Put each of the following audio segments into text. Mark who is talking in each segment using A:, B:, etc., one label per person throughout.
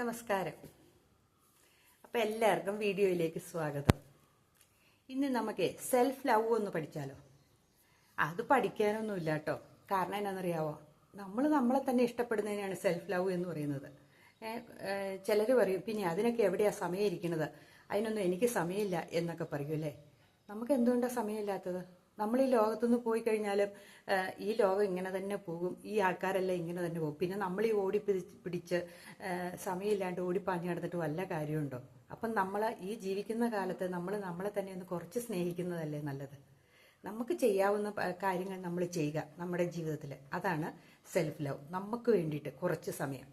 A: നമസ്കാരം. അപ്പം എല്ലാവർക്കും വീഡിയോയിലേക്ക് സ്വാഗതം. ഇന്ന് നമുക്ക് സെൽഫ് ലവ് ഒന്ന് പഠിച്ചാലോ? അത് പഠിക്കാനൊന്നുമില്ല കേട്ടോ. കാരണം എന്നാണെന്നറിയാവോ? നമ്മൾ നമ്മളെ തന്നെ ഇഷ്ടപ്പെടുന്നതിനാണ് സെൽഫ് ലവ് എന്ന് പറയുന്നത്. ചിലർ പറയും പിന്നെ അതിനൊക്കെ എവിടെയാണ് സമയം ഇരിക്കുന്നത് അതിനൊന്നും എനിക്ക് സമയമില്ല എന്നൊക്കെ പറയും അല്ലേ? നമുക്ക് എന്തുകൊണ്ടാണ് സമയമില്ലാത്തത്? നമ്മൾ ഈ ലോകത്തുനിന്ന് പോയി കഴിഞ്ഞാലും ഈ ലോകം ഇങ്ങനെ തന്നെ പോകും. ഈ ആൾക്കാരെല്ലാം ഇങ്ങനെ തന്നെ പോകും. പിന്നെ നമ്മൾ ഈ ഓടി പിടിച്ച് സമയമില്ലാണ്ട് ഓടിപ്പാഞ്ഞ് നടന്നിട്ട് വല്ല കാര്യമുണ്ടോ? അപ്പം നമ്മൾ ഈ ജീവിക്കുന്ന കാലത്ത് നമ്മൾ നമ്മളെ തന്നെ ഒന്ന് കുറച്ച് സ്നേഹിക്കുന്നതല്ലേ നല്ലത്? നമുക്ക് ചെയ്യാവുന്ന കാര്യങ്ങൾ നമ്മൾ ചെയ്യുക നമ്മുടെ ജീവിതത്തിൽ അതാണ് സെൽഫ് ലവ് നമുക്ക് വേണ്ടിയിട്ട് കുറച്ച് സമയം.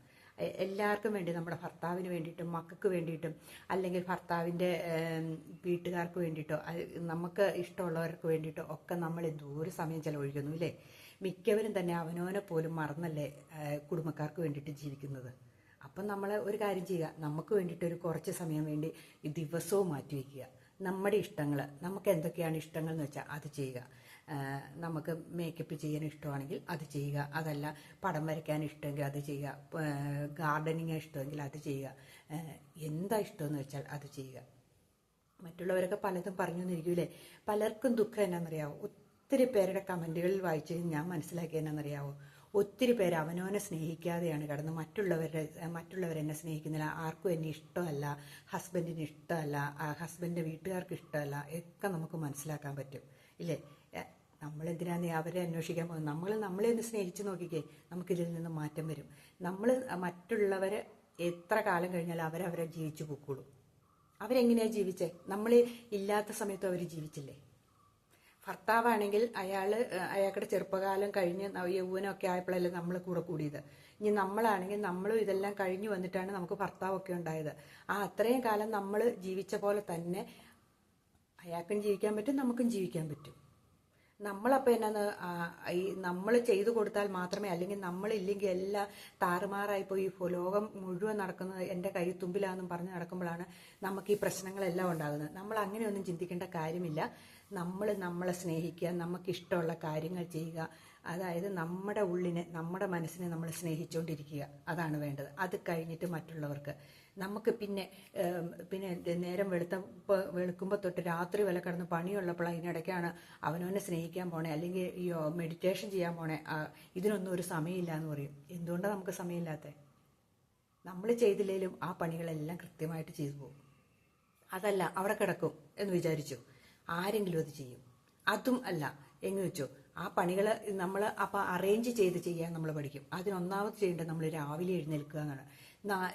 A: എല്ലാവർക്കും വേണ്ടി നമ്മുടെ ഭർത്താവിന് വേണ്ടിയിട്ടും മക്കൾക്ക് വേണ്ടിയിട്ടും അല്ലെങ്കിൽ ഭർത്താവിന്റെ വീട്ടുകാർക്ക് വേണ്ടിയിട്ടോ നമുക്ക് ഇഷ്ടമുള്ളവർക്ക് വേണ്ടിയിട്ടോ ഒക്കെ നമ്മൾ ദൂരെ സമയം ചെലവഴിക്കുന്നു ഇല്ലേ? മിക്കവരും തന്നെ അവനോനെ പോലും മറന്നല്ലേ കുടുംബക്കാർക്ക് വേണ്ടിയിട്ട് ജീവിക്കുന്നത്? അപ്പം നമ്മൾ ഒരു കാര്യം ചെയ്യുക നമുക്ക് വേണ്ടിയിട്ട് ഒരു കുറച്ച് സമയം വേണ്ടി ദിവസവും മാറ്റി വയ്ക്കുക. നമ്മുടെ ഇഷ്ടങ്ങൾ നമുക്ക് എന്തൊക്കെയാണ് ഇഷ്ടങ്ങൾ എന്ന് വെച്ചാൽ അത് ചെയ്യുക. നമുക്ക് മേക്കപ്പ് ചെയ്യാൻ ഇഷ്ടമാണെങ്കിൽ അത് ചെയ്യുക. അതല്ല പടം വരയ്ക്കാൻ ഇഷ്ടമെങ്കിൽ അത് ചെയ്യുക. ഗാർഡനിങ് ഇഷ്ടമെങ്കിൽ അത് ചെയ്യുക. എന്താ ഇഷ്ടമെന്ന് വെച്ചാൽ അത് ചെയ്യുക. മറ്റുള്ളവരൊക്കെ പലതും പറഞ്ഞു എന്നിരിക്കൂലേ പലർക്കും ദുഃഖം എന്നാണെന്നറിയാവോ? ഒത്തിരി പേരുടെ കമന്റുകളിൽ വായിച്ച് ഞാൻ മനസ്സിലാക്കി എന്നാണെന്നറിയാവോ? ഒത്തിരി പേര് അവനവനെ സ്നേഹിക്കാതെയാണ് കിടന്ന് മറ്റുള്ളവരുടെ മറ്റുള്ളവരെന്നെ സ്നേഹിക്കുന്നില്ല. ആർക്കും എന്നെ ഇഷ്ടമല്ല. ഹസ്ബൻഡിന് ഇഷ്ടമല്ല. ഹസ്ബൻഡിന്റെ വീട്ടുകാർക്ക് ഇഷ്ടമല്ല. ഒക്കെ നമുക്ക് മനസ്സിലാക്കാൻ പറ്റും. ഇല്ലേ? നമ്മളെന്തിനാണ് അവരെ അന്വേഷിക്കാൻ പോകുന്നത്? നമ്മൾ നമ്മളെ ഒന്ന് സ്നേഹിച്ച് നോക്കിക്കേ നമുക്കിതിൽ നിന്ന് മാറ്റം വരും. നമ്മൾ മറ്റുള്ളവരെ എത്ര കാലം കഴിഞ്ഞാൽ അവരവരെ ജീവിച്ചു പൊക്കോളും. അവരെങ്ങനെയാണ് ജീവിച്ചേ? നമ്മൾ ഇല്ലാത്ത സമയത്ത് അവർ ജീവിച്ചില്ലേ? ഭർത്താവാണെങ്കിൽ അയാൾ അയാളുടെ ചെറുപ്പകാലം കഴിഞ്ഞ് യൗവനമൊക്കെ ആയപ്പോഴല്ലേ നമ്മൾ കൂടെ കൂടിയത്. ഇനി നമ്മളാണെങ്കിൽ നമ്മളും ഇതെല്ലാം കഴിഞ്ഞു വന്നിട്ടാണ് നമുക്ക് ഭർത്താവൊക്കെ ഉണ്ടായത്. ആ അത്രയും കാലം നമ്മൾ ജീവിച്ച പോലെ തന്നെ അയാൾക്കും ജീവിക്കാൻ പറ്റും നമുക്കും ജീവിക്കാൻ പറ്റും. നമ്മളപ്പോൾ എന്നാന്ന് ഈ നമ്മൾ ചെയ്തു കൊടുത്താൽ മാത്രമേ അല്ലെങ്കിൽ നമ്മളില്ലെങ്കിൽ എല്ലാം താറുമാറായി പോയി. ലോകം മുഴുവൻ നടക്കുന്നത് എന്റെ കൈ തുമ്പിലാണെന്നും പറഞ്ഞ് നടക്കുമ്പോഴാണ് നമുക്ക് ഈ പ്രശ്നങ്ങളെല്ലാം ഉണ്ടാകുന്നത്. നമ്മൾ അങ്ങനെയൊന്നും ചിന്തിക്കേണ്ട കാര്യമില്ല. നമ്മൾ നമ്മളെ സ്നേഹിക്കുക നമുക്കിഷ്ടമുള്ള കാര്യങ്ങൾ ചെയ്യുക. അതായത് നമ്മുടെ ഉള്ളിനെ നമ്മുടെ മനസ്സിനെ നമ്മൾ സ്നേഹിച്ചുകൊണ്ടിരിക്കുക അതാണ് വേണ്ടത്. അത് കഴിഞ്ഞിട്ട് മറ്റുള്ളവർക്ക്. നമുക്ക് പിന്നെ പിന്നെ നേരം വെളുത്ത വെളുക്കുമ്പോൾ തൊട്ട് രാത്രി വില കിടന്ന് പണിയുള്ളപ്പോൾ അതിനിടയ്ക്കാണ് അവനവനെ സ്നേഹിക്കാൻ പോണേ അല്ലെങ്കിൽ ഈ മെഡിറ്റേഷൻ ചെയ്യാൻ പോണേ. ഇതിനൊന്നും ഒരു സമയമില്ല എന്ന് പറയും. എന്തുകൊണ്ടാണ് നമുക്ക് സമയമില്ലാത്തത് നമ്മൾ ചെയ്തില്ലെങ്കിലും ആ പണികളെല്ലാം കൃത്യമായിട്ട് ചെയ്തു പോകും. അതല്ല അവിടെ കിടക്കും എന്ന് വിചാരിച്ചു. ആരെങ്കിലും അത് ചെയ്യും. അതും അല്ല എങ്ങ് വെച്ചു? ആ പണികൾ നമ്മൾ അപ്പം അറേഞ്ച് ചെയ്ത് ചെയ്യാൻ നമ്മൾ പഠിക്കും. അതിനൊന്നാമത് ചെയ്യേണ്ടത് നമ്മൾ രാവിലെ എഴുന്നേൽക്കുക എന്നാണ്.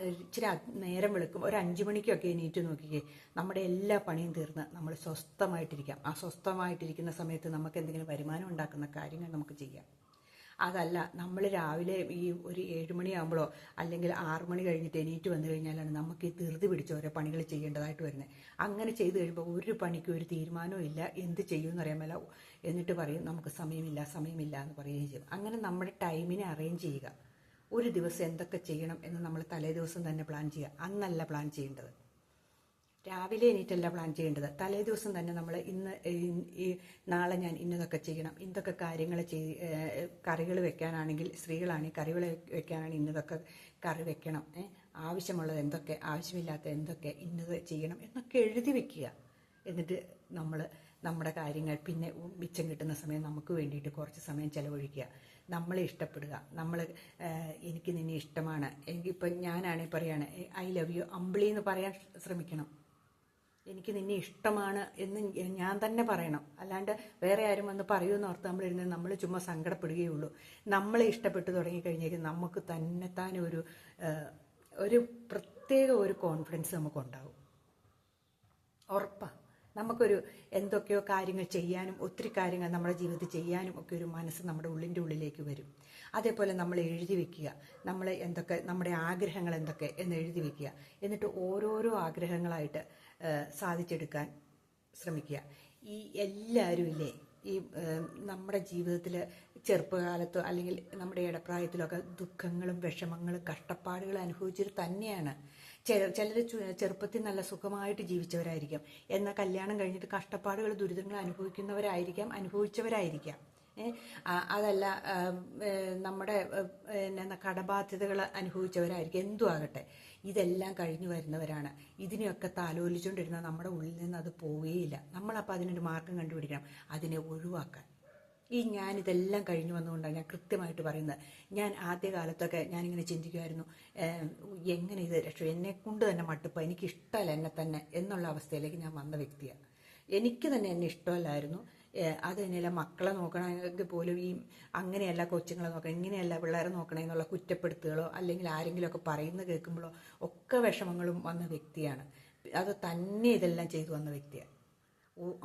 A: ഇച്ചിരി നേരം വെളുക്കും. ഒരു അഞ്ചു മണിക്കൊക്കെ എണീറ്റ് നോക്കിക്കേ. നമ്മുടെ എല്ലാ പണിയും തീർന്ന് നമ്മൾ സ്വസ്ഥമായിട്ടിരിക്കാം. ആ സ്വസ്ഥമായിട്ടിരിക്കുന്ന സമയത്ത് നമുക്ക് എന്തെങ്കിലും വരുമാനം ഉണ്ടാക്കുന്ന കാര്യങ്ങൾ നമുക്ക് ചെയ്യാം. അതല്ല നമ്മൾ രാവിലെ ഈ ഒരു ഏഴുമണിയാകുമ്പോഴോ അല്ലെങ്കിൽ ആറു മണി കഴിഞ്ഞിട്ട് എണീറ്റ് വന്നു കഴിഞ്ഞാലാണ് നമുക്ക് ഈ ധൃതി പിടിച്ച ഓരോ പണികൾ ചെയ്യേണ്ടതായിട്ട് വരുന്നത് അങ്ങനെ ചെയ്തു കഴിയുമ്പോൾ ഒരു പണിക്ക് ഒരു തീരുമാനവും ഇല്ല. എന്ത് ചെയ്യുമെന്ന് അറിയാൻ മേല. എന്നിട്ട് പറയും നമുക്ക് സമയമില്ല സമയമില്ല എന്ന് പറയുകയും ചെയ്യും. അങ്ങനെ നമ്മുടെ ടൈമിനെ അറേഞ്ച് ചെയ്യുക. ഒരു ദിവസം എന്തൊക്കെ ചെയ്യണം എന്ന് നമ്മൾ തലേ ദിവസം തന്നെ പ്ലാൻ ചെയ്യുക. അന്നല്ല പ്ലാൻ ചെയ്യേണ്ടത്. രാവിലെ എണീറ്റല്ല പ്ലാൻ ചെയ്യേണ്ടത്. തലേ ദിവസം തന്നെ നമ്മൾ ഇന്ന് ഈ- നാളെ ഞാൻ ഇന്നതൊക്കെ ചെയ്യണം. ഇന്നതൊക്കെ കാര്യങ്ങൾ ചെയ് കറികൾ വെക്കാനാണെങ്കിൽ സ്ത്രീകളാണെങ്കിൽ കറികൾ വെക്കാനാണെങ്കിൽ ഇന്നതൊക്കെ കറി വെക്കണം. ആവശ്യമുള്ളത് എന്തൊക്കെ ആവശ്യമില്ലാത്ത എന്തൊക്കെ ഇന്നത് ചെയ്യണം എന്നൊക്കെ എഴുതി വെക്കുക. എന്നിട്ട് നമ്മൾ നമ്മുടെ കാര്യങ്ങൾ പിന്നെ മിച്ചം കിട്ടുന്ന സമയം നമുക്ക് വേണ്ടിയിട്ട് കുറച്ച് സമയം ചിലവഴിക്കുക. നമ്മളെ ഇഷ്ടപ്പെടുക. നമ്മൾ എനിക്ക് നിന്നെ ഇഷ്ടമാണ്. എനിക്കിപ്പം ഞാനാണെങ്കിൽ പറയാണ് ഐ ലവ് യു അമ്പിളി എന്ന് പറയാൻ ശ്രമിക്കണം. എനിക്ക് നിന്നെ ഇഷ്ടമാണ് എന്ന് ഞാൻ തന്നെ പറയണം. അല്ലാണ്ട് വേറെ ആരും വന്ന് പറയുമെന്ന് ഓർത്ത് നമ്മൾ ഇരുന്ന് നമ്മൾ ചുമ്മാ സങ്കടപ്പെടുകയുള്ളൂ. നമ്മളെ ഇഷ്ടപ്പെട്ടു തുടങ്ങിക്കഴിഞ്ഞാൽ നമുക്ക് തന്നെത്താനെ ഒരു ഒരു പ്രത്യേക ഒരു കോൺഫിഡൻസ് നമുക്കുണ്ടാവും. ഉറപ്പാണ് നമുക്കൊരു എന്തൊക്കെയോ കാര്യങ്ങൾ ചെയ്യാനും ഒത്തിരി കാര്യങ്ങൾ നമ്മുടെ ജീവിതത്തിൽ ചെയ്യാനും ഒക്കെ ഒരു മനസ്സ് നമ്മുടെ ഉള്ളിന്റെ ഉള്ളിലേക്ക് വരും. അതേപോലെ നമ്മൾ എഴുതി വെക്കുക. നമ്മൾ എന്തൊക്കെ നമ്മുടെ ആഗ്രഹങ്ങൾ എന്തൊക്കെ എന്ന് എഴുതി വെക്കുക. എന്നിട്ട് ഓരോരോ ആഗ്രഹങ്ങളായിട്ട് സാധിച്ചെടുക്കാൻ ശ്രമിക്കുക. ഈ എല്ലാവരും ഇല്ലേ? ഈ നമ്മുടെ ജീവിതത്തിൽ ചെറുപ്പകാലത്തോ അല്ലെങ്കിൽ നമ്മുടെ ഇടപ്രായത്തിലൊക്കെ ദുഃഖങ്ങളും വിഷമങ്ങളും കഷ്ടപ്പാടുകളും അനുഭവിച്ചിട്ട് തന്നെയാണ്. ചില ചിലർ ചെറുപ്പത്തിൽ നല്ല സുഖമായിട്ട് ജീവിച്ചവരായിരിക്കാം. എന്നാൽ കല്യാണം കഴിഞ്ഞിട്ട് കഷ്ടപ്പാടുകൾ ദുരിതങ്ങൾ അനുഭവിക്കുന്നവരായിരിക്കാം അനുഭവിച്ചവരായിരിക്കാം. അതല്ല നമ്മുടെ എന്നാ കടബാധ്യതകൾ അനുഭവിച്ചവരായിരിക്കും. എന്തു ആകട്ടെ ഇതെല്ലാം കഴിഞ്ഞു വരുന്നവരാണ്. ഇതിനെയൊക്കെ താലോലിച്ചുകൊണ്ടിരുന്ന നമ്മുടെ ഉള്ളിൽ നിന്ന് അത് പോവുകയില്ല നമ്മളപ്പോൾ അതിനൊരു മാർഗം കണ്ടുപിടിക്കണം. അതിനെ ഒഴിവാക്കാൻ. ഈ ഞാനിതെല്ലാം കഴിഞ്ഞു വന്നുകൊണ്ടാണ് ഞാൻ കൃത്യമായിട്ട് പറയുന്നത്. ഞാൻ ആദ്യകാലത്തൊക്കെ ഞാനിങ്ങനെ ചിന്തിക്കുമായിരുന്നു എങ്ങനെ ഇത് രക്ഷ എന്നെ കൊണ്ട് തന്നെ മട്ടുപ്പ എനിക്ക് ഇഷ്ടമല്ല എന്നെ തന്നെ എന്നുള്ള അവസ്ഥയിലേക്ക് ഞാൻ വന്ന വ്യക്തിയാണ് എനിക്ക് തന്നെ എന്നെ ഇഷ്ടമല്ലായിരുന്നു. അത് തന്നെയല്ല മക്കളെ നോക്കണമെങ്കിൽ പോലും ഈ അങ്ങനെയല്ല കൊച്ചുങ്ങളെ നോക്കണം ഇങ്ങനെയല്ല പിള്ളേരെ നോക്കണം എന്നുള്ള കുറ്റപ്പെടുത്തുകളോ അല്ലെങ്കിൽ ആരെങ്കിലുമൊക്കെ പറയുന്ന കേൾക്കുമ്പോഴോ ഒക്കെ വിഷമങ്ങളും വന്ന വ്യക്തിയാണ്. അത് തന്നെ ഇതെല്ലാം ചെയ്തു വന്ന വ്യക്തിയാണ്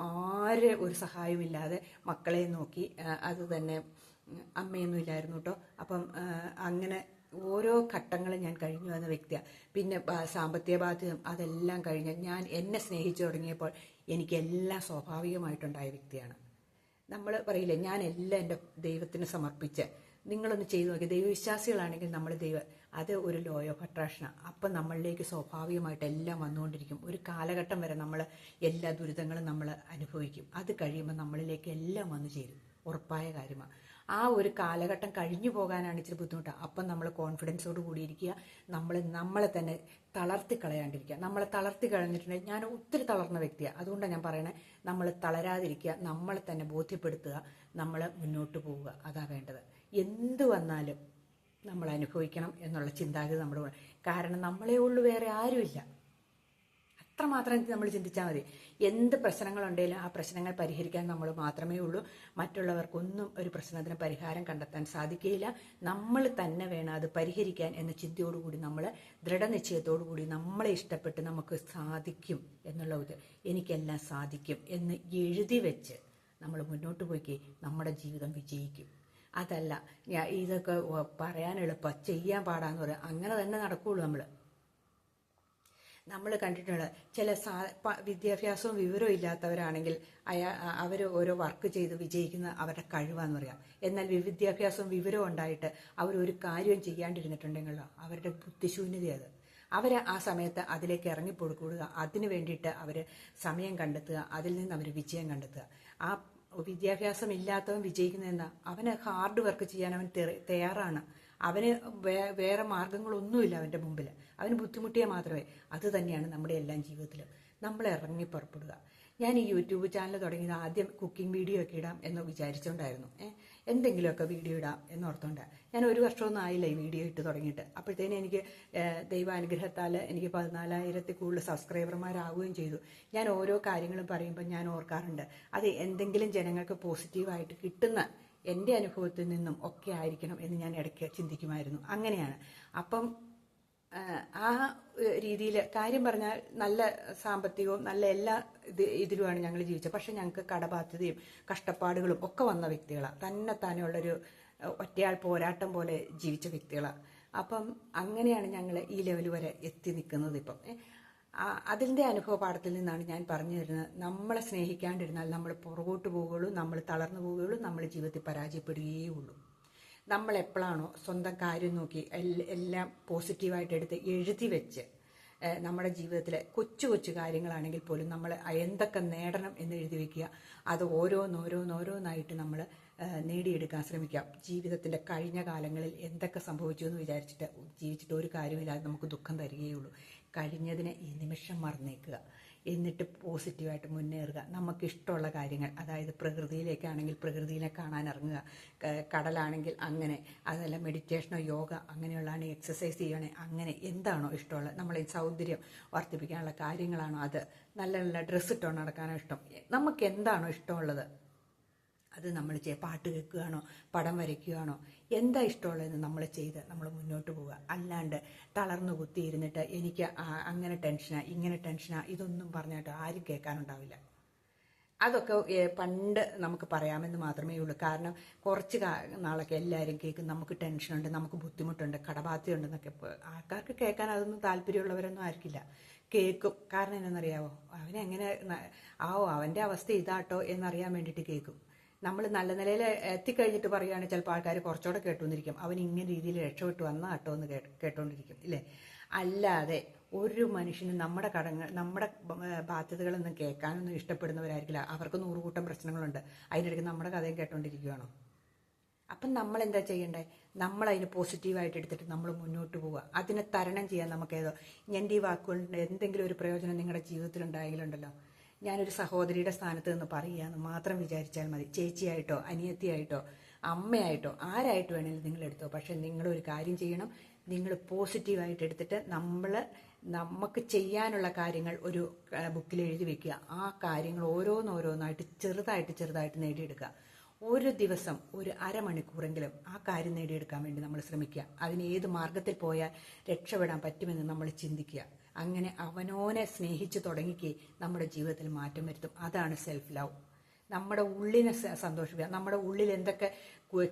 A: ആരെ ഒരു സഹായമില്ലാതെ മക്കളെ നോക്കി അത് തന്നെ അമ്മയൊന്നും ഇല്ലായിരുന്നു കേട്ടോ. അപ്പം അങ്ങനെ ഓരോ ഘട്ടങ്ങളും ഞാൻ കഴിഞ്ഞു വന്ന വ്യക്തിയാണ് പിന്നെ സാമ്പത്തിക ബാധ്യത അതെല്ലാം കഴിഞ്ഞ് ഞാൻ എന്നെ സ്നേഹിച്ചു തുടങ്ങിയപ്പോൾ എനിക്കെല്ലാം സ്വാഭാവികമായിട്ടുണ്ടായ വ്യക്തിയാണ്. നമ്മൾ പറയില്ലേ ഞാൻ എല്ലാം എന്റെ ദൈവത്തിന് സമർപ്പിച്ച് നിങ്ങളൊന്ന് ചെയ്തു നോക്കി. ദൈവവിശ്വാസികളാണെങ്കിൽ നമ്മൾ ദൈവം. അത് ഒരു ലോ ഓഫ് അട്രാക്ഷനാണ് അപ്പം നമ്മളിലേക്ക് സ്വാഭാവികമായിട്ട് എല്ലാം വന്നുകൊണ്ടിരിക്കും. ഒരു കാലഘട്ടം വരെ നമ്മൾ എല്ലാ ദുരിതങ്ങളും നമ്മൾ അനുഭവിക്കും. അത് കഴിയുമ്പോൾ നമ്മളിലേക്ക് എല്ലാം വന്നു ചേരും. ഉറപ്പായ കാര്യമാണ് ആ ഒരു കാലഘട്ടം കഴിഞ്ഞു പോകാനാണ് ഇച്ചിരി ബുദ്ധിമുട്ട്. അപ്പം നമ്മൾ കോൺഫിഡൻസോട് കൂടിയിരിക്കുക. നമ്മൾ നമ്മളെ തന്നെ തളർത്തി കളയാണ്ടിരിക്കുക. നമ്മളെ തളർത്തി കളഞ്ഞിട്ടുണ്ടെങ്കിൽ ഞാൻ ഒത്തിരി തളർന്ന വ്യക്തിയാണ് അതുകൊണ്ടാണ് ഞാൻ പറയണേ നമ്മൾ തളരാതിരിക്കുക. നമ്മളെ തന്നെ ബോധ്യപ്പെടുത്തുക. നമ്മൾ മുന്നോട്ട് പോവുക. അതാ വേണ്ടത്. എന്ത് വന്നാലും നമ്മൾ അനുഭവിക്കണം എന്നുള്ള ചിന്താഗതി നമ്മുടെ കാരണം നമ്മളെ ഉള്ളു വേറെ ആരുമില്ല. അത്രമാത്രം നമ്മൾ ചിന്തിച്ചാൽ മതി. എന്ത് പ്രശ്നങ്ങളുണ്ടെങ്കിലും ആ പ്രശ്നങ്ങൾ പരിഹരിക്കാൻ നമ്മൾ മാത്രമേ ഉള്ളൂ. മറ്റുള്ളവർക്കൊന്നും ഒരു പ്രശ്നത്തിന് പരിഹാരം കണ്ടെത്താൻ സാധിക്കുകയില്ല. നമ്മൾ തന്നെ വേണം അത് പരിഹരിക്കാൻ എന്ന ചിന്തയോടുകൂടി നമ്മൾ ദൃഢനിശ്ചയത്തോടുകൂടി നമ്മളെ ഇഷ്ടപ്പെട്ട് നമുക്ക് സാധിക്കും എന്നുള്ള ഇത്. എനിക്കെല്ലാം സാധിക്കും എന്ന് എഴുതി വെച്ച് നമ്മൾ മുന്നോട്ട് പോയി നമ്മുടെ ജീവിതം വിജയിക്കും. അതല്ല. ഇതൊക്കെ പറയാൻ എളുപ്പം. ചെയ്യാൻ പാടാന്ന് പറയാം. അങ്ങനെ തന്നെ നടക്കുകയുള്ളൂ നമ്മൾ നമ്മൾ കണ്ടിട്ടുള്ള ചില സാ വിദ്യാഭ്യാസവും വിവരവും ഇല്ലാത്തവരാണെങ്കിൽ അയാ അവർ ഓരോ വർക്ക് ചെയ്ത് വിജയിക്കുന്ന അവരുടെ കഴിവാന്ന് പറയാം. എന്നാൽ വിദ്യാഭ്യാസവും വിവരവും ഉണ്ടായിട്ട് അവർ ഒരു കാര്യവും ചെയ്യാണ്ടിരുന്നിട്ടുണ്ടെങ്കിലോ അവരുടെ ബുദ്ധിശൂന്യത അത്. അവർ ആ സമയത്ത് അതിലേക്ക് ഇറങ്ങിപ്പൊടുക്കുക അതിനു വേണ്ടിയിട്ട് അവർ സമയം കണ്ടെത്തുക. അതിൽ നിന്ന് അവർ വിജയം കണ്ടെത്തുക. ആ വിദ്യാഭ്യാസം ഇല്ലാത്തവൻ വിജയിക്കുന്നതെന്താ അവന് ഹാർഡ് വർക്ക് ചെയ്യാൻ അവൻ തയ്യാറാണ്. അവന് വേറെ മാർഗങ്ങളൊന്നുമില്ല അവന്റെ മുമ്പിൽ അവന് ബുദ്ധിമുട്ടിയാൽ മാത്രമേ. അത് തന്നെയാണ് നമ്മുടെ എല്ലാം ജീവിതത്തിലും. നമ്മൾ ഇറങ്ങി പുറപ്പെടുക. ഞാൻ ഈ യൂട്യൂബ് ചാനൽ തുടങ്ങിയത് ആദ്യം കുക്കിംഗ് വീഡിയോ ഒക്കെ ഇടാം എന്ന് വിചാരിച്ചുകൊണ്ടായിരുന്നു ഏ, എന്തെങ്കിലുമൊക്കെ വീഡിയോ ഇടാം എന്നോർത്തുകൊണ്ട് ഞാൻ ഒരു വർഷമൊന്നും ആയില്ല ഈ വീഡിയോ ഇട്ട് തുടങ്ങിയിട്ട്. അപ്പോഴത്തേനും എനിക്ക് ദൈവാനുഗ്രഹത്താൽ എനിക്ക് പതിനാലായിരത്തിൽ കൂടുതൽ സബ്സ്ക്രൈബർമാരാവുകയും ചെയ്തു. ഞാൻ ഓരോ കാര്യങ്ങളും പറയുമ്പോൾ ഞാൻ ഓർക്കാറുണ്ട്. അത് എന്തെങ്കിലും ജനങ്ങൾക്ക് പോസിറ്റീവായിട്ട് കിട്ടുന്ന എന്റെ അനുഭവത്തിൽ നിന്നും ഒക്കെ ആയിരിക്കണം എന്ന് ഞാൻ ഇടയ്ക്ക് ചിന്തിക്കുമായിരുന്നു. അങ്ങനെയാണ്. അപ്പം ആ, രീതിയിൽ കാര്യം പറഞ്ഞാൽ നല്ല സാമ്പത്തികവും നല്ല എല്ലാ ഇത് ഇതിലുമാണ് ഞങ്ങൾ ജീവിച്ചത്. പക്ഷെ ഞങ്ങൾക്ക് കടബാധ്യതയും കഷ്ടപ്പാടുകളും ഒക്കെ വന്ന വ്യക്തികളാണ് തന്നെ താനെയുള്ളൊരു ഒറ്റയാൾ പോരാട്ടം പോലെ ജീവിച്ച വ്യക്തികളാണ് അപ്പം അങ്ങനെയാണ് ഞങ്ങൾ ഈ ലെവൽ വരെ എത്തി നിൽക്കുന്നത് ഇപ്പം. അതിന്റെ അനുഭവ പാഠത്തിൽ നിന്നാണ് ഞാൻ പറഞ്ഞു തരുന്നത്. നമ്മളെ സ്നേഹിക്കാണ്ടിരുന്നാൽ നമ്മൾ പുറകോട്ട് പോവുകയുള്ളൂ നമ്മൾ തളർന്നു പോവുകയുള്ളൂ നമ്മൾ ജീവിതത്തിൽ പരാജയപ്പെടുകയേ ഉള്ളൂ. നമ്മൾ എപ്പോഴാണോ സ്വന്തം കാര്യം നോക്കി എല്ലാം പോസിറ്റീവായിട്ട് എടുത്ത് എഴുതി വെച്ച് നമ്മുടെ ജീവിതത്തിലെ കൊച്ചു കൊച്ചു കാര്യങ്ങളാണെങ്കിൽ പോലും നമ്മൾ എന്തൊക്കെ നേടണം എന്ന് എഴുതി വെക്കുക അത് ഓരോന്നോരോന്നോരോന്നായിട്ട് നമ്മൾ നേടിയെടുക്കാൻ ശ്രമിക്കുക. ജീവിതത്തിന്റെ കഴിഞ്ഞ കാലങ്ങളിൽ എന്തൊക്കെ സംഭവിച്ചു എന്ന് വിചാരിച്ചിട്ട് ജീവിച്ചിട്ട് ഒരു കാര്യമില്ലാതെ നമുക്ക് ദുഃഖം തരികയുള്ളൂ. കഴിഞ്ഞതിനെ ഈ നിമിഷം മറന്നേക്കുക. എന്നിട്ട് പോസിറ്റീവായിട്ട് മുന്നേറുക. നമുക്ക് ഇഷ്ടമുള്ള കാര്യങ്ങൾ അതായത് പ്രകൃതിയിലേക്കാണെങ്കിൽ പ്രകൃതിയിനെ കാണാൻ ഇറങ്ങുക കടലാണെങ്കിൽ അങ്ങനെ അതല്ല മെഡിറ്റേഷനോ യോഗ അങ്ങനെയുള്ളതാണ് എക്സസൈസ് ചെയ്യണേ അങ്ങനെ എന്താണോ ഇഷ്ടമുള്ളത്? നമ്മളെ സൗന്ദര്യം വർദ്ധിപ്പിക്കാനുള്ള കാര്യങ്ങളാണോ അത്? നല്ല നല്ല ഡ്രസ്സ് ഇട്ടോ നടക്കാനോ ഇഷ്ടം? നമുക്ക് എന്താണോ ഇഷ്ടമുള്ളത്? അത് നമ്മൾ പാട്ട് കേൾക്കുകയാണോ പടം വരയ്ക്കുകയാണോ എന്താ ഇഷ്ടമുള്ളതെന്ന് നമ്മൾ ചെയ്ത് നമ്മൾ മുന്നോട്ട് പോവുക. അല്ലാണ്ട് തളർന്നു കുത്തിയിരുന്നിട്ട് എനിക്ക് അങ്ങനെ ടെൻഷനാ ഇങ്ങനെ ടെൻഷനാ ഇതൊന്നും പറഞ്ഞിട്ട് ആരും കേൾക്കാനുണ്ടാവില്ല. അതൊക്കെ പണ്ട് നമുക്ക് പറയാമെന്ന് മാത്രമേ ഉള്ളൂ. കാരണം കുറച്ച് നാളൊക്കെ എല്ലാവരും കേൾക്കും നമുക്ക് ടെൻഷനുണ്ട് നമുക്ക് ബുദ്ധിമുട്ടുണ്ട് കടബാധ്യതയുണ്ടെന്നൊക്കെ ആൾക്കാർക്ക് കേൾക്കാൻ അതൊന്നും താല്പര്യമുള്ളവരൊന്നും ആയിരിക്കില്ല കേൾക്കും. കാരണം എന്നറിയാവോ അവനെങ്ങനെ ആവോ? അവന്റെ അവസ്ഥ ഇതാട്ടോ എന്നറിയാൻ വേണ്ടിയിട്ട് കേൾക്കും. നമ്മൾ നല്ല നിലയിൽ എത്തിക്കഴിഞ്ഞിട്ട് പറയുകയാണെങ്കിൽ ചിലപ്പോൾ ആൾക്കാർ കുറച്ചുകൂടെ കേട്ടുകൊണ്ടിരിക്കും അവൻ ഇങ്ങനെ രീതിയിൽ രക്ഷപ്പെട്ടു വന്ന കേട്ടോ എന്ന് കേട്ട് കേട്ടോണ്ടിരിക്കും ഇല്ലേ? അല്ലാതെ ഒരു മനുഷ്യന് നമ്മുടെ കടങ്ങൾ നമ്മുടെ ബാധ്യതകളൊന്നും കേൾക്കാനൊന്നും ഇഷ്ടപ്പെടുന്നവരായിരിക്കില്ല. അവർക്ക് നൂറുകൂട്ടം പ്രശ്നങ്ങളുണ്ട്. അതിനിടയ്ക്ക് നമ്മുടെ കഥയും കേട്ടോണ്ടിരിക്കുകയാണോ അപ്പം നമ്മൾ എന്താ ചെയ്യണ്ടേ? നമ്മൾ അതിന് പോസിറ്റീവായിട്ട് എടുത്തിട്ട് നമ്മൾ മുന്നോട്ട് പോവുക അതിനെ തരണം ചെയ്യാൻ നമുക്ക് ഏതോ എന്റെ ഈ വാക്കുകൊണ്ട് എന്തെങ്കിലും ഒരു പ്രയോജനം നിങ്ങളുടെ ജീവിതത്തിൽ ഉണ്ടായെങ്കിലുണ്ടല്ലോ ഞാനൊരു സഹോദരിയുടെ സ്ഥാനത്ത് നിന്ന് പറയുകയെന്ന് മാത്രം വിചാരിച്ചാൽ മതി. ചേച്ചിയായിട്ടോ അനിയത്തിയായിട്ടോ അമ്മയായിട്ടോ ആരായിട്ട് വേണമെങ്കിലും നിങ്ങൾ എടുത്തോ. പക്ഷെ നിങ്ങളൊരു കാര്യം ചെയ്യണം. നിങ്ങൾ പോസിറ്റീവായിട്ട് എടുത്തിട്ട് നമ്മൾ നമുക്ക് ചെയ്യാനുള്ള കാര്യങ്ങൾ ഒരു ബുക്കിൽ എഴുതി വെക്കുക. ആ കാര്യങ്ങൾ ഓരോന്നോരോന്നായിട്ട് ചെറുതായിട്ട് ചെറുതായിട്ട് നേടിയെടുക്കുക. ഒരു ദിവസം ഒരു അരമണിക്കൂറെങ്കിലും ആ കാര്യം നേടിയെടുക്കാൻ വേണ്ടി നമ്മൾ ശ്രമിക്കുക. അതിന് ഏത് മാർഗത്തിൽ പോയാൽ രക്ഷപ്പെടാൻ പറ്റുമെന്ന് നമ്മൾ ചിന്തിക്കുക. അങ്ങനെ അവനോനെ സ്നേഹിച്ച് തുടങ്ങിക്കേ നമ്മുടെ ജീവിതത്തിൽ മാറ്റം വരുത്തും. അതാണ് സെൽഫ് ലവ് നമ്മുടെ ഉള്ളിനെ സന്തോഷിക്കുക നമ്മുടെ ഉള്ളിൽ എന്തൊക്കെ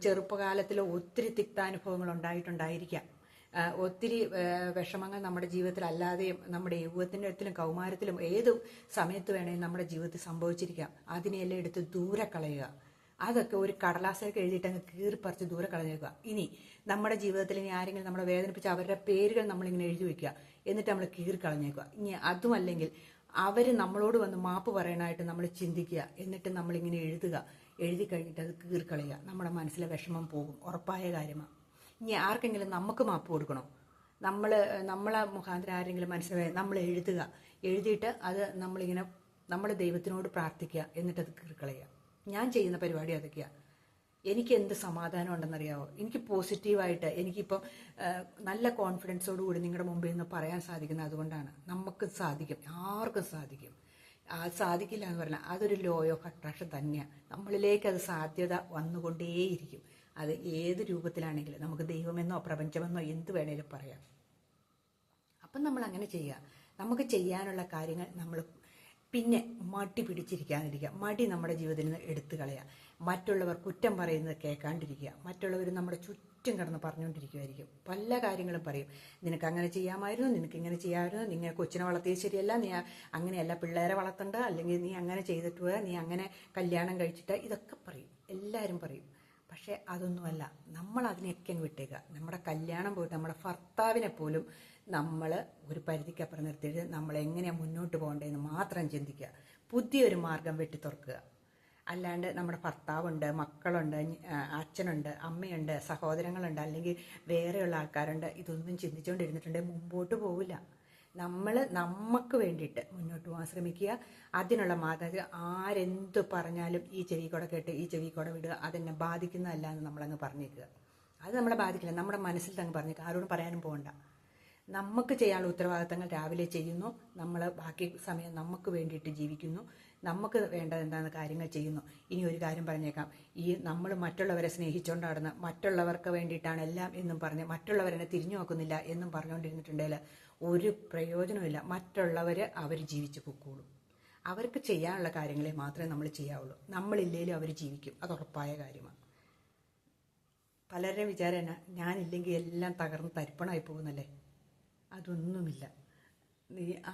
A: ചെറുപ്പകാലത്തിൽ ഒത്തിരി തിക്താനുഭവങ്ങൾ ഉണ്ടായിട്ടുണ്ടായിരിക്കാം. ഒത്തിരി വിഷമങ്ങൾ നമ്മുടെ ജീവിതത്തിൽ അല്ലാതെയും നമ്മുടെ യുവത്തിന്റെ കൗമാരത്തിലും ഏത് സമയത്ത് വേണമെങ്കിലും നമ്മുടെ ജീവിതത്തിൽ സംഭവിച്ചിരിക്കാം. അതിനെയെല്ലാം എടുത്ത് ദൂരെ കളയുക. അതൊക്കെ ഒരു കടലാസിലൊക്കെ എഴുതിയിട്ട് അങ്ങ് കീറിപ്പറിച്ച് ദൂരെ കളഞ്ഞേക്കുക. ഇനി നമ്മുടെ ജീവിതത്തിൽ ഇനി ആരെങ്കിലും നമ്മളെ വേദനിപ്പിച്ച് അവരുടെ പേരുകൾ നമ്മളിങ്ങനെ എഴുതി വയ്ക്കുക എന്നിട്ട് നമ്മൾ കീറി കളഞ്ഞേക്കുക. ഇനി അതുമല്ലെങ്കിൽ അവർ നമ്മളോട് വന്ന് മാപ്പ് പറയാനായിട്ട് നമ്മൾ ചിന്തിക്കുക. എന്നിട്ട് നമ്മളിങ്ങനെ എഴുതുക. എഴുതി കഴിഞ്ഞിട്ട് അത് കീറിക്കളയുക നമ്മുടെ മനസ്സിലെ വിഷമം പോകും. ഉറപ്പായ കാര്യമാണ് ഇനി ആർക്കെങ്കിലും നമുക്ക് മാപ്പ് കൊടുക്കണോ? നമ്മൾ നമ്മളെ മുഖാന്തരം ആരെങ്കിലും മനസ്സിലായി നമ്മൾ എഴുതുക. എഴുതിയിട്ട് അത് നമ്മളിങ്ങനെ നമ്മൾ ദൈവത്തിനോട് പ്രാർത്ഥിക്കുക. എന്നിട്ട് അത് കീറിക്കളയുക ഞാൻ ചെയ്യുന്ന പരിപാടി അതൊക്കെയാണ് എനിക്ക് എന്ത് സമാധാനം ഉണ്ടെന്നറിയാവോ? എനിക്ക് പോസിറ്റീവായിട്ട് എനിക്കിപ്പം നല്ല കോൺഫിഡൻസോട് കൂടി നിങ്ങളുടെ മുമ്പിൽ നിന്ന് പറയാൻ സാധിക്കുന്നത് അതുകൊണ്ടാണ്. നമുക്ക് സാധിക്കും. ആർക്കും സാധിക്കും. സാധിക്കില്ല എന്ന് പറഞ്ഞാൽ അതൊരു ലോ ഓഫ് അട്രാക്ഷൻ തന്നെയാണ് നമ്മളിലേക്ക് അത് സാധ്യത വന്നുകൊണ്ടേയിരിക്കും. അത് ഏത് രൂപത്തിലാണെങ്കിലും നമുക്ക് ദൈവമെന്നോ പ്രപഞ്ചമെന്നോ എന്ത് വേണേലും പറയാം. അപ്പം നമ്മൾ അങ്ങനെ ചെയ്യുക നമുക്ക് ചെയ്യാനുള്ള കാര്യങ്ങൾ നമ്മൾ പിന്നെ മടി പിടിച്ചിരിക്കാതിരിക്കുക. മടി നമ്മുടെ ജീവിതത്തിൽ നിന്ന് എടുത്തു കളയുക. മറ്റുള്ളവർ കുറ്റം പറയുന്നത് കേൾക്കാണ്ടിരിക്കുക. മറ്റുള്ളവർ നമ്മുടെ ചുറ്റും കിടന്ന് പറഞ്ഞുകൊണ്ടിരിക്കുമായിരിക്കും പല കാര്യങ്ങളും പറയും. നിനക്ക് അങ്ങനെ ചെയ്യാമായിരുന്നു നിനക്ക് ഇങ്ങനെ ചെയ്യാമായിരുന്നു നിങ്ങൾ കൊച്ചിനെ വളർത്തിയത് ശരിയല്ല നീ അങ്ങനെയല്ല പിള്ളേരെ വളർത്തണ്ട അല്ലെങ്കിൽ നീ അങ്ങനെ ചെയ്തിട്ട് പോയാൽ നീ അങ്ങനെ കല്യാണം കഴിച്ചിട്ട് ഇതൊക്കെ പറയും. എല്ലാവരും പറയും. പക്ഷേ അതൊന്നുമല്ല. നമ്മൾ അതിനെയൊക്കെ വിട്ടേക്കുക. നമ്മുടെ കല്യാണം പോയിട്ട് നമ്മുടെ ഭർത്താവിനെ പോലും നമ്മൾ ഒരു പരിധിക്കപ്പുറം നിർത്തിയിട്ട് നമ്മൾ എങ്ങനെയാണ് മുന്നോട്ട് പോകേണ്ടതെന്ന് മാത്രം ചിന്തിക്കുക. പുതിയൊരു മാർഗം വെട്ടി തുറക്കുക അല്ലാണ്ട് നമ്മുടെ ഭർത്താവുണ്ട് മക്കളുണ്ട് അച്ഛനുണ്ട് അമ്മയുണ്ട് സഹോദരങ്ങളുണ്ട് അല്ലെങ്കിൽ വേറെയുള്ള ആൾക്കാരുണ്ട്. ഇതൊന്നും ചിന്തിച്ചുകൊണ്ടിരുന്നിട്ടുണ്ടെങ്കിൽ മുമ്പോട്ട് പോവില്ല. നമ്മൾ നമുക്ക് വേണ്ടിയിട്ട് മുന്നോട്ട് പോകാൻ ശ്രമിക്കുക. അതിനുള്ള മാതൃക ആരെന്ത് പറഞ്ഞാലും ഈ ചെവി കൂടെ കേട്ട് ഈ ചെവി കൂടെ വിടുക. അതെന്നെ ബാധിക്കുന്നതല്ല എന്ന് നമ്മളങ്ങ് പറഞ്ഞേക്കുക. അത് നമ്മളെ ബാധിക്കില്ല. നമ്മുടെ മനസ്സിൽ തന്നെ പറഞ്ഞേക്കുക. ആരോടും പറയാനും പോകണ്ട നമുക്ക് ചെയ്യാനുള്ള ഉത്തരവാദിത്തങ്ങൾ രാവിലെ ചെയ്യുന്നു. നമ്മൾ ബാക്കി സമയം നമുക്ക് വേണ്ടിയിട്ട് ജീവിക്കുന്നു. നമുക്ക് വേണ്ടത് എന്താണെന്ന് കാര്യങ്ങൾ ചെയ്യുന്നു. ഇനി ഒരു കാര്യം പറഞ്ഞേക്കാം. ഈ നമ്മൾ മറ്റുള്ളവരെ സ്നേഹിച്ചുകൊണ്ട് നടന്ന് മറ്റുള്ളവർക്ക് വേണ്ടിയിട്ടാണ് എല്ലാം എന്നും പറഞ്ഞ് മറ്റുള്ളവരെന്നെ തിരിഞ്ഞു നോക്കുന്നില്ല എന്നും പറഞ്ഞുകൊണ്ടിരുന്നിട്ടുണ്ടെങ്കിൽ ഒരു പ്രയോജനമില്ല മറ്റുള്ളവർ അവർ ജീവിച്ചു പൊക്കോളൂ. അവർക്ക് ചെയ്യാനുള്ള കാര്യങ്ങളെ മാത്രമേ നമ്മൾ ചെയ്യാവുള്ളൂ. നമ്മളില്ലേലും അവർ ജീവിക്കും. അത് ഉറപ്പായ കാര്യമാണ്. പലരുടെയും വിചാരം ഞാനില്ലെങ്കിൽ എല്ലാം തകർന്ന് തരിപ്പണമായി പോകുന്നല്ലേ? അതൊന്നുമില്ല.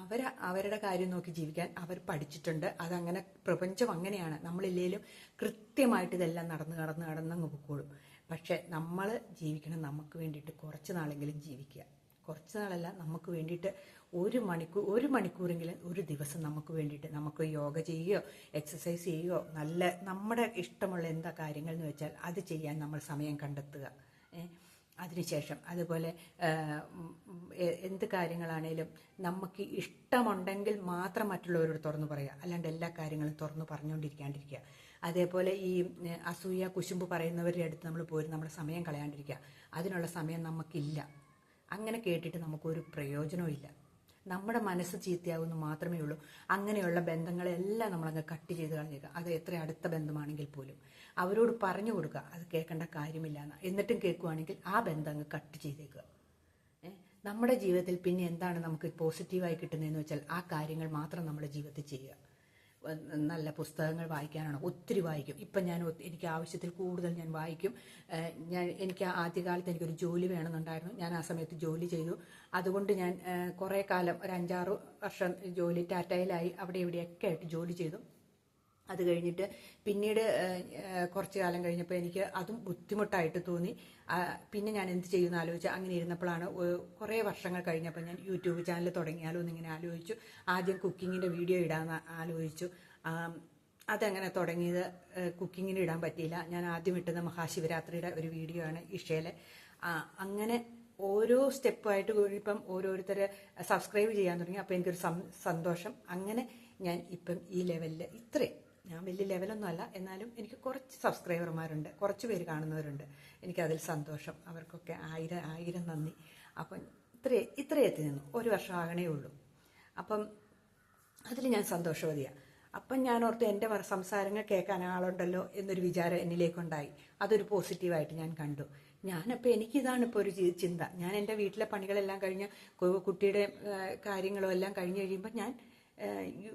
A: അവർ അവരുടെ കാര്യം നോക്കി ജീവിക്കാൻ അവർ പഠിച്ചിട്ടുണ്ട്. അതങ്ങനെ പ്രപഞ്ചം അങ്ങനെയാണ്. നമ്മളില്ലേലും കൃത്യമായിട്ട് ഇതെല്ലാം നടന്ന് കടന്ന് നടന്നങ്ങ് പൊക്കോളും. പക്ഷെ നമ്മൾ ജീവിക്കണം നമുക്ക് വേണ്ടിയിട്ട് കുറച്ച് നാളെങ്കിലും ജീവിക്കുക. കുറച്ച് നാളല്ല നമുക്ക് വേണ്ടിയിട്ട് ഒരു മണിക്കൂർ ഒരു മണിക്കൂറെങ്കിലും ഒരു ദിവസം നമുക്ക് വേണ്ടിയിട്ട് നമുക്ക് യോഗ ചെയ്യുകയോ എക്സസൈസ് ചെയ്യുകയോ നല്ല നമ്മുടെ ഇഷ്ടമുള്ള എന്താ കാര്യങ്ങൾ എന്ന് വെച്ചാൽ അത് ചെയ്യാൻ നമ്മൾ സമയം കണ്ടെത്തുക? അതിനുശേഷം അതുപോലെ എന്ത് കാര്യങ്ങളാണേലും നമുക്ക് ഇഷ്ടമുണ്ടെങ്കിൽ മാത്രം മറ്റുള്ളവരോട് തുറന്നു പറയുക അല്ലാണ്ട് എല്ലാ കാര്യങ്ങളും തുറന്നു പറഞ്ഞുകൊണ്ടിരിക്കാണ്ടിരിക്കുക അതേപോലെ ഈ അസൂയ കുശുമ്പ് പറയുന്നവരുടെ അടുത്ത് നമ്മൾ പോയി നമ്മുടെ സമയം കളയാണ്ടിരിക്കുക അതിനുള്ള സമയം നമുക്കില്ല അങ്ങനെ കേട്ടിട്ട് നമുക്കൊരു പ്രയോജനവും ഇല്ല. നമ്മുടെ മനസ്സ് ചീത്തയാകുമെന്ന് മാത്രമേ ഉള്ളൂ. അങ്ങനെയുള്ള ബന്ധങ്ങളെല്ലാം നമ്മളങ്ങ് കട്ട് ചെയ്ത് കളഞ്ഞേക്കുക അത് എത്ര അടുത്ത ബന്ധമാണെങ്കിൽ പോലും. അവരോട് പറഞ്ഞു കൊടുക്കുക. അത് കേൾക്കേണ്ട കാര്യമില്ല എന്ന്. എന്നിട്ടും കേൾക്കുവാണെങ്കിൽ ആ ബന്ധം അങ്ങ് കട്ട് ചെയ്തേക്കുക? നമ്മുടെ ജീവിതത്തിൽ പിന്നെ എന്താണ് നമുക്ക് പോസിറ്റീവായി കിട്ടുന്നതെന്ന് വെച്ചാൽ ആ കാര്യങ്ങൾ മാത്രം നമ്മുടെ ജീവിതത്തിൽ ചെയ്യുക. നല്ല പുസ്തകങ്ങൾ വായിക്കാനാണ് ഒത്തിരി വായിക്കും. ഇപ്പം ഞാൻ എനിക്ക് ആവശ്യത്തിൽ കൂടുതൽ ഞാൻ വായിക്കും. ഞാൻ എനിക്ക് ആദ്യകാലത്ത് എനിക്കൊരു ജോലി വേണമെന്നുണ്ടായിരുന്നു. ഞാൻ ആ സമയത്ത് ജോലി ചെയ്തു. അതുകൊണ്ട് ഞാൻ കുറേ കാലം ഒരു അഞ്ചാറ് വർഷം ജോലി ടാറ്റയിലായി അവിടെ ഇവിടെയൊക്കെ ആയിട്ട് ജോലി ചെയ്തു. അത് കഴിഞ്ഞിട്ട് പിന്നീട് കുറച്ച് കാലം കഴിഞ്ഞപ്പോൾ എനിക്ക് അതും ബുദ്ധിമുട്ടായിട്ട് തോന്നി. പിന്നെ ഞാൻ എന്ത് ചെയ്യുമെന്ന് ആലോചിച്ച് അങ്ങനെ ഇരുന്നപ്പോഴാണ് കുറേ വർഷങ്ങൾ കഴിഞ്ഞപ്പോൾ ഞാൻ യൂട്യൂബ് ചാനൽ തുടങ്ങിയാലോ എന്നിങ്ങനെ ആലോചിച്ചു. ആദ്യം കുക്കിങ്ങിന്റെ വീഡിയോ ഇടാമെന്ന് ആലോചിച്ചു. അതങ്ങനെ തുടങ്ങിയത് കുക്കിങ്ങിന് ഇടാൻ പറ്റിയില്ല. ഞാൻ ആദ്യം ഇട്ടത് മഹാശിവരാത്രിയുടെ ഒരു വീഡിയോ ആണ് ഇഷയിലെ അങ്ങനെ ഓരോ സ്റ്റെപ്പായിട്ട് ഇപ്പം ഓരോരുത്തരെ സബ്സ്ക്രൈബ് ചെയ്യാൻ തുടങ്ങി. അപ്പോൾ എനിക്കൊരു സന്തോഷം. അങ്ങനെ ഞാൻ ഇപ്പം ഈ ലെവലിൽ ഇത്രയും. ഞാൻ വലിയ ലെവലൊന്നും അല്ല എന്നാലും എനിക്ക് കുറച്ച് സബ്സ്ക്രൈബർമാരുണ്ട്. കുറച്ച് പേര് കാണുന്നവരുണ്ട്. എനിക്കതിൽ സന്തോഷം. അവർക്കൊക്കെ ആയിരം ആയിരം നന്ദി. അപ്പം ഇത്രേ ഇത്രേ എത്തി നിന്നു ഒരു വർഷം ആകണേ ഉള്ളൂ. അപ്പം അതിൽ ഞാൻ സന്തോഷവതിയാണ് അപ്പം ഞാൻ ഓർത്ത് എന്റെ സംസാരങ്ങൾ കേൾക്കാൻ ആളുണ്ടല്ലോ എന്നൊരു വിചാരം എന്നിലേക്കുണ്ടായി. അതൊരു പോസിറ്റീവായിട്ട് ഞാൻ കണ്ടു. ഞാനപ്പോൾ എനിക്കിതാണ് ഇപ്പോൾ ഒരു ചിന്ത. ഞാൻ എന്റെ വീട്ടിലെ പണികളെല്ലാം കഴിഞ്ഞ് കുട്ടിയുടെ കാര്യങ്ങളും എല്ലാം കഴിഞ്ഞ് കഴിയുമ്പോൾ ഞാൻ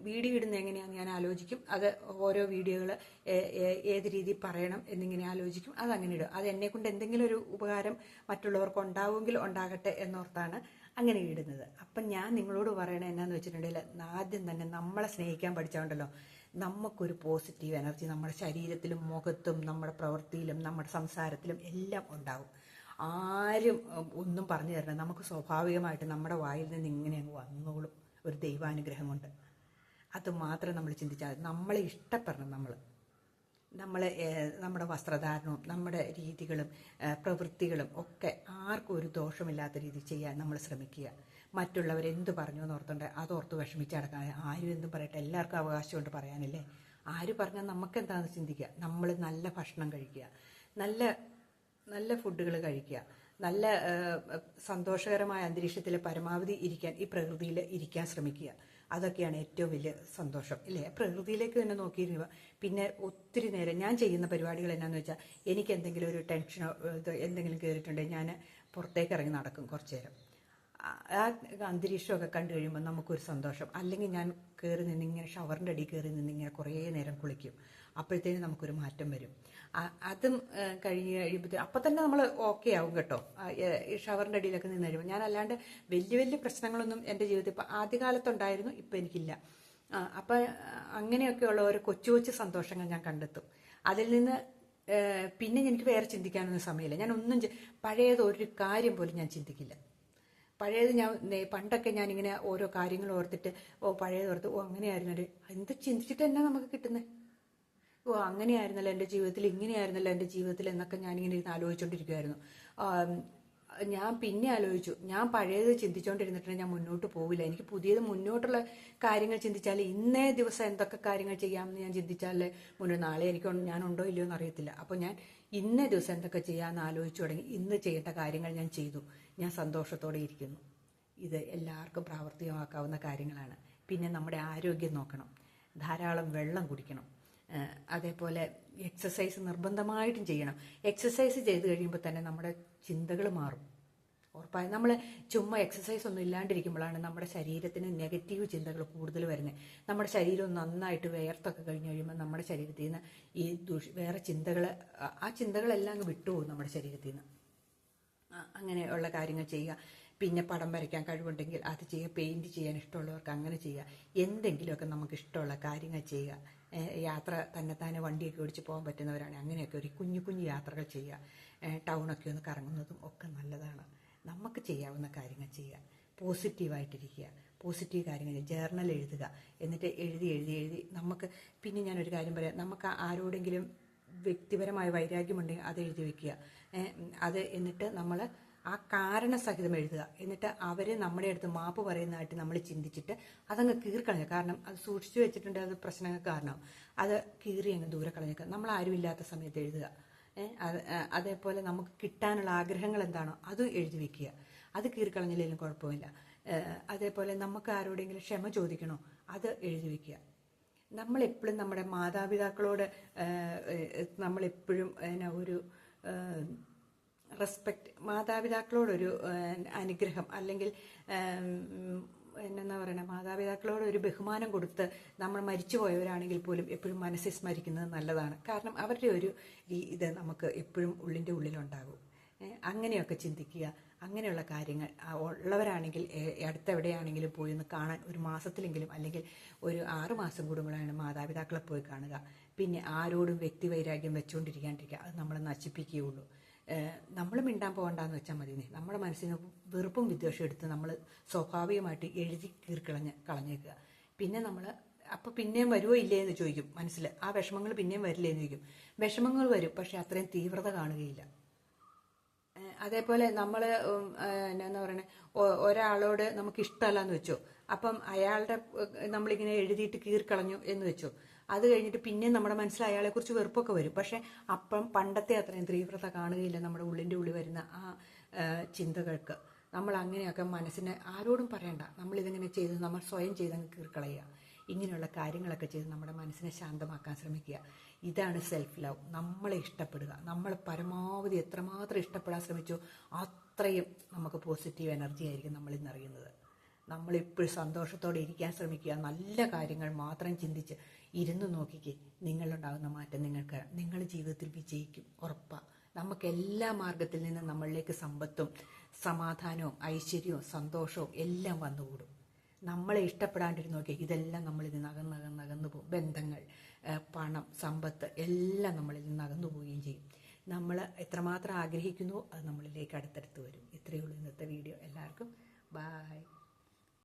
A: വീഡിയോ ഇടുന്ന എങ്ങനെയാണെന്ന് ഞാൻ ആലോചിക്കും. അത് ഓരോ വീഡിയോകൾ ഏത് രീതിയിൽ പറയണം എന്നിങ്ങനെ ആലോചിക്കും. അത് അങ്ങനെ ഇടും. അത് എന്നെ കൊണ്ട് എന്തെങ്കിലും ഒരു ഉപകാരം മറ്റുള്ളവർക്ക് ഉണ്ടാവുമെങ്കിൽ ഉണ്ടാകട്ടെ എന്നോർത്താണ് അങ്ങനെ ഇടുന്നത്. അപ്പം ഞാൻ നിങ്ങളോട് പറയണത് എന്നാന്ന് വെച്ചിട്ടുണ്ടെങ്കിൽ ആദ്യം തന്നെ നമ്മളെ സ്നേഹിക്കാൻ പഠിച്ചോണ്ടല്ലോ നമുക്കൊരു പോസിറ്റീവ് എനർജി നമ്മുടെ ശരീരത്തിലും മുഖത്തും നമ്മുടെ പ്രവൃത്തിയിലും നമ്മുടെ സംസാരത്തിലും എല്ലാം ഉണ്ടാവും. ആരും ഒന്നും പറഞ്ഞു തരണം നമുക്ക് സ്വാഭാവികമായിട്ട് നമ്മുടെ വായിൽ നിന്ന് ഇങ്ങനെ അങ്ങ് വന്നോളും. ഒരു ദൈവാനുഗ്രഹം കൊണ്ട് അത് മാത്രം നമ്മൾ ചിന്തിച്ചാൽ നമ്മളെ ഇഷ്ടപ്പെടണം നമ്മൾ. നമ്മൾ നമ്മുടെ വസ്ത്രധാരണവും നമ്മുടെ രീതികളും പ്രവൃത്തികളും ഒക്കെ ആർക്കും ഒരു ദോഷമില്ലാത്ത രീതി ചെയ്യാൻ നമ്മൾ ശ്രമിക്കുക. മറ്റുള്ളവർ എന്ത് പറഞ്ഞു എന്ന് ഓർത്തുണ്ട് അതോർത്ത് വിഷമിച്ച് നടക്കാൻ ആരും എന്തും പറയട്ടെ. എല്ലാവർക്കും അവകാശമുണ്ട് പറയാനല്ലേ? ആര് പറഞ്ഞാൽ നമുക്ക് എന്താണെന്ന് ചിന്തിക്കുക? നമ്മൾ നല്ല ഭക്ഷണം കഴിക്കുക. നല്ല നല്ല ഫുഡുകൾ കഴിക്കുക. നല്ല സന്തോഷകരമായ അന്തരീക്ഷത്തിൽ പരമാവധി ഇരിക്കാൻ ഈ പ്രകൃതിയിൽ ഇരിക്കാൻ ശ്രമിക്കുക. അതൊക്കെയാണ് ഏറ്റവും വലിയ സന്തോഷം ഇല്ലേ? പ്രകൃതിയിലേക്ക് തന്നെ നോക്കിയിരിക്കുക പിന്നെ ഒത്തിരി നേരം ഞാൻ ചെയ്യുന്ന പരിപാടികൾ എന്നാന്ന് വെച്ചാൽ എനിക്ക് എന്തെങ്കിലും ഒരു ടെൻഷനോ എന്തെങ്കിലും കയറിയിട്ടുണ്ടെങ്കിൽ ഞാൻ പുറത്തേക്ക് ഇറങ്ങി നടക്കും കുറച്ചു നേരം. ആ- അന്തരീക്ഷമൊക്കെ കണ്ടു കഴിയുമ്പോൾ നമുക്കൊരു സന്തോഷം. അല്ലെങ്കിൽ ഞാൻ കയറി നിന്ന് ഇങ്ങനെ ഷവറിന്റെ അടിയിൽ കയറി നിന്ന് ഇങ്ങനെ കുറേ നേരം കുളിക്കും. അപ്പോഴത്തേനും നമുക്കൊരു മാറ്റം വരും. അതും കഴിഞ്ഞ് കഴിയുമ്പോഴത്തേക്കും അപ്പം തന്നെ നമ്മൾ ഓക്കെ ആവും കേട്ടോ. ഈ ഷവറിന്റെ അടിയിലൊക്കെ നിന്ന് കഴിയുമ്പോൾ ഞാൻ അല്ലാണ്ട് വലിയ വലിയ പ്രശ്നങ്ങളൊന്നും എന്റെ ജീവിതത്തിൽ ഇപ്പം ആദ്യകാലത്തുണ്ടായിരുന്നു ഇപ്പം എനിക്കില്ല. അപ്പം അങ്ങനെയൊക്കെയുള്ള ഓരോ കൊച്ചു കൊച്ചു സന്തോഷങ്ങൾ ഞാൻ കണ്ടെത്തും. അതിൽ നിന്ന് പിന്നെ എനിക്ക് വേറെ ചിന്തിക്കാനൊന്നും സമയമില്ല. ഞാൻ ഒന്നും പഴയത് ഒരു കാര്യം പോലും ഞാൻ ചിന്തിക്കില്ല. പഴയത് ഞാൻ പണ്ടൊക്കെ ഞാനിങ്ങനെ ഓരോ കാര്യങ്ങൾ ഓർത്തിട്ട് ഓ പഴയത് ഓർത്ത് ഓ അങ്ങനെയായിരുന്നു. എന്ത് ചിന്തിച്ചിട്ട് തന്നെ നമുക്ക് കിട്ടുന്നത് ഓ അങ്ങനെയായിരുന്നല്ലോ എന്റെ ജീവിതത്തിൽ ഇങ്ങനെയായിരുന്നല്ലോ എന്റെ ജീവിതത്തിൽ എന്നൊക്കെ ഞാനിങ്ങനെ ഇരുന്ന് ആലോചിച്ചുകൊണ്ടിരിക്കുമായിരുന്നു ഞാൻ പിന്നെ ആലോചിച്ചു. ഞാൻ പഴയത് ചിന്തിച്ചുകൊണ്ടിരുന്നിട്ടുണ്ടെങ്കിൽ ഞാൻ മുന്നോട്ട് പോവില്ല. എനിക്ക് പുതിയത് മുന്നോട്ടുള്ള കാര്യങ്ങൾ ചിന്തിച്ചാൽ ഇന്നേ ദിവസം എന്തൊക്കെ കാര്യങ്ങൾ ചെയ്യാമെന്ന് ഞാൻ ചിന്തിച്ചാലേ മുന്നേ നാളെ എനിക്ക് ഞാൻ ഉണ്ടോ ഇല്ലയോ എന്ന് അറിയത്തില്ല. അപ്പോൾ ഞാൻ ഇന്നേ ദിവസം എന്തൊക്കെ ചെയ്യാമെന്ന് ആലോചിച്ചു തുടങ്ങി. ഇന്ന് ചെയ്യേണ്ട കാര്യങ്ങൾ ഞാൻ ചെയ്തു. ഞാൻ സന്തോഷത്തോടെ ഇരിക്കുന്നു. ഇത് എല്ലാവർക്കും പ്രാവർത്തികമാക്കാവുന്ന കാര്യങ്ങളാണ്. പിന്നെ നമ്മുടെ ആരോഗ്യം നോക്കണം. ധാരാളം വെള്ളം കുടിക്കണം. അതേപോലെ എക്സസൈസ് നിർബന്ധമായിട്ടും ചെയ്യണം. എക്സസൈസ് ചെയ്ത് കഴിയുമ്പോൾ തന്നെ നമ്മുടെ ചിന്തകൾ മാറും. ഉറപ്പായും നമ്മൾ ചുമ്മാ എക്സസൈസ് ഒന്നും ഇല്ലാണ്ടിരിക്കുമ്പോഴാണ് നമ്മുടെ ശരീരത്തിന് നെഗറ്റീവ് ചിന്തകൾ കൂടുതൽ വരുന്നത് നമ്മുടെ ശരീരം നന്നായിട്ട് വേർത്തൊക്കെ കഴിഞ്ഞ് കഴിയുമ്പോൾ നമ്മുടെ ശരീരത്തിൽ നിന്ന് ഈ ദുഷ് വേറെ ചിന്തകൾ ആ ചിന്തകളെല്ലാം അങ്ങ് വിട്ടുപോകും നമ്മുടെ ശരീരത്തിൽ നിന്ന് അങ്ങനെയുള്ള കാര്യങ്ങൾ ചെയ്യുക. പിന്നെ പടം വരയ്ക്കാൻ കഴിവുണ്ടെങ്കിൽ അത് ചെയ്യുക. പെയിന്റ് ചെയ്യാൻ ഇഷ്ടമുള്ളവർക്ക് അങ്ങനെ ചെയ്യുക. എന്തെങ്കിലുമൊക്കെ നമുക്ക് ഇഷ്ടമുള്ള കാര്യങ്ങൾ ചെയ്യുക. യാത്ര തന്നെത്താനെ വണ്ടിയൊക്കെ ഓടിച്ച് പോകാൻ പറ്റുന്നവരാണ്. അങ്ങനെയൊക്കെ ഒരു കുഞ്ഞു കുഞ്ഞു യാത്രകൾ ചെയ്യുക. ടൗണൊക്കെ ഒന്ന് കറങ്ങുന്നതും ഒക്കെ നല്ലതാണ്. നമുക്ക് ചെയ്യാവുന്ന കാര്യങ്ങൾ ചെയ്യുക. പോസിറ്റീവായിട്ടിരിക്കുക. പോസിറ്റീവ് കാര്യങ്ങൾ ജേർണൽ എഴുതുക. എന്നിട്ട് എഴുതി എഴുതി എഴുതി നമുക്ക് പിന്നെ ഞാനൊരു കാര്യം പറയാം. നമുക്ക് ആരോടെങ്കിലും വ്യക്തിപരമായ വൈരാഗ്യമുണ്ടെങ്കിൽ അത് എഴുതി വെക്കുക. അത് എന്നിട്ട് നമ്മൾ ആ കാരണസഹിതം എഴുതുക. എന്നിട്ട് അവർ നമ്മുടെ അടുത്ത് മാപ്പ് പറയുന്നതായിട്ട് നമ്മൾ ചിന്തിച്ചിട്ട് അതങ്ങ് കീറിക്കളഞ്ഞ. കാരണം അത് സൂക്ഷിച്ചു വെച്ചിട്ടുണ്ട് അത് പ്രശ്നങ്ങൾക്ക് കാരണം അത് കീറി അങ്ങ് ദൂരെ കളഞ്ഞേക്കുക. നമ്മൾ ആരും ഇല്ലാത്ത സമയത്ത് എഴുതുക. അതേപോലെ നമുക്ക് കിട്ടാനുള്ള ആഗ്രഹങ്ങൾ എന്താണോ അത് എഴുതി വെക്കുക. അത് കീറിക്കളഞ്ഞില്ലെങ്കിലും കുഴപ്പമില്ല. അതേപോലെ നമുക്ക് ആരോടെങ്കിലും ക്ഷമ ചോദിക്കണോ അത് എഴുതി വെക്കുക. നമ്മളെപ്പോഴും നമ്മുടെ മാതാപിതാക്കളോട് നമ്മളെപ്പോഴും ഒരു റെസ്പെക്റ്റ് മാതാപിതാക്കളോടൊരു അനുഗ്രഹം അല്ലെങ്കിൽ ഏഹ്, എന്നാ പറയണ മാതാപിതാക്കളോട് ഒരു ബഹുമാനം കൊടുത്ത് നമ്മൾ മരിച്ചു പോയവരാണെങ്കിൽ പോലും എപ്പോഴും മനസ്സിൽ സ്മരിക്കുന്നത് നല്ലതാണ്. കാരണം അവരുടെ ഒരു ഇത് നമുക്ക് എപ്പോഴും ഉള്ളിന്റെ ഉള്ളിലുണ്ടാകും. അങ്ങനെയൊക്കെ ചിന്തിക്കുക അങ്ങനെയുള്ള കാര്യങ്ങൾ ഉള്ളവരാണെങ്കിൽ അടുത്ത അടുത്തെവിടെയാണെങ്കിലും പോയി ഒന്ന് കാണാൻ ഒരു മാസത്തിലെങ്കിലും അല്ലെങ്കിൽ ഒരു ആറ് മാസം കൂടുമ്പോഴാണ് മാതാപിതാക്കളെ പോയി കാണുക. പിന്നെ ആരോടും വ്യക്തിവൈരാഗ്യം വെച്ചുകൊണ്ടിരിക്കാണ്ടിരിക്കുക. അത് നമ്മളെ നശിപ്പിക്കുകയുള്ളൂ. നമ്മൾ മിണ്ടാൻ പോകണ്ടെന്ന് വെച്ചാൽ മതി. നമ്മുടെ മനസ്സിന് വെറുപ്പും വിദ്വേഷവും എടുത്ത് നമ്മൾ സ്വാഭാവികമായിട്ട് എഴുതി കീർക്കളഞ്ഞ് കളഞ്ഞേക്കുക. പിന്നെ നമ്മൾ അപ്പോൾ പിന്നെയും വരുമോ ഇല്ലേ എന്ന് ചോദിക്കും മനസ്സിൽ ആ വിഷമങ്ങൾ പിന്നെയും വരില്ലേ എന്ന് ചോദിക്കും. വിഷമങ്ങൾ വരും പക്ഷേ അത്രയും തീവ്രത കാണുകയില്ല. അതേപോലെ നമ്മൾ എന്നാ പറയണേ? ഒരാളോട് നമുക്ക് ഇഷ്ടമല്ല എന്ന് വെച്ചോ. അപ്പം അയാളുടെ നമ്മളിങ്ങനെ എഴുതിയിട്ട് കീർക്കളഞ്ഞു എന്ന് വെച്ചോ. അത് കഴിഞ്ഞിട്ട് പിന്നെ നമ്മുടെ മനസ്സിൽ അയാളെ കുറിച്ച് വെറുപ്പൊക്കെ വരും. പക്ഷെ അപ്പം പണ്ടത്തെ അത്രയും തീവ്രത കാണുകയില്ല നമ്മുടെ ഉള്ളിന്റെ ഉള്ളിൽ വരുന്ന ആ ചിന്തകൾക്ക്. നമ്മൾ അങ്ങനെയൊക്കെ മനസ്സിനെ ആരോടും പറയണ്ട. നമ്മളിതിങ്ങനെ ചെയ്ത്? നമ്മൾ സ്വയം ചെയ്തങ്ങ് കീർക്കളയുക ഇങ്ങനെയുള്ള കാര്യങ്ങളൊക്കെ ചെയ്ത് നമ്മുടെ മനസ്സിനെ ശാന്തമാക്കാൻ ശ്രമിക്കുക. ഇതാണ് സെൽഫ് ലവ് നമ്മളെ ഇഷ്ടപ്പെടുക. നമ്മൾ പരമാവധി എത്രമാത്രം ഇഷ്ടപ്പെടാൻ ശ്രമിച്ചു അത്രയും നമുക്ക് പോസിറ്റീവ് എനർജി ആയിരിക്കും നമ്മൾ ഇന്നറിയുന്നത് നമ്മളിപ്പോഴും സന്തോഷത്തോടെ ഇരിക്കാൻ ശ്രമിക്കുക. നല്ല കാര്യങ്ങൾ മാത്രം ചിന്തിച്ച് ഇരുന്ന് നോക്കിക്കേ. നിങ്ങളുണ്ടാകുന്ന മാറ്റം നിങ്ങൾക്ക് നിങ്ങൾ ജീവിതത്തിൽ വിജയിക്കും. ഉറപ്പാണ് നമുക്ക് എല്ലാ മാർഗത്തിൽ നിന്നും നമ്മളിലേക്ക് സമ്പത്തും സമാധാനവും ഐശ്വര്യവും സന്തോഷവും എല്ലാം വന്നുകൂടും. നമ്മളെ ഇഷ്ടപ്പെടാണ്ടിരുന്ന് നോക്കി ഇതെല്ലാം നമ്മളിൽ നിന്ന് അകന്നകന്നകന്നു പോകും. ബന്ധങ്ങൾ പണം സമ്പത്ത് എല്ലാം നമ്മളിൽ നിന്ന് അകന്നു പോവുകയും ചെയ്യും. നമ്മൾ എത്രമാത്രം ആഗ്രഹിക്കുന്നു അത് നമ്മളിലേക്ക് അടുത്തടുത്ത് വരും. ഇത്രയേ ഉള്ളൂ ഇന്നത്തെ വീഡിയോ. എല്ലാവർക്കും ബായ്.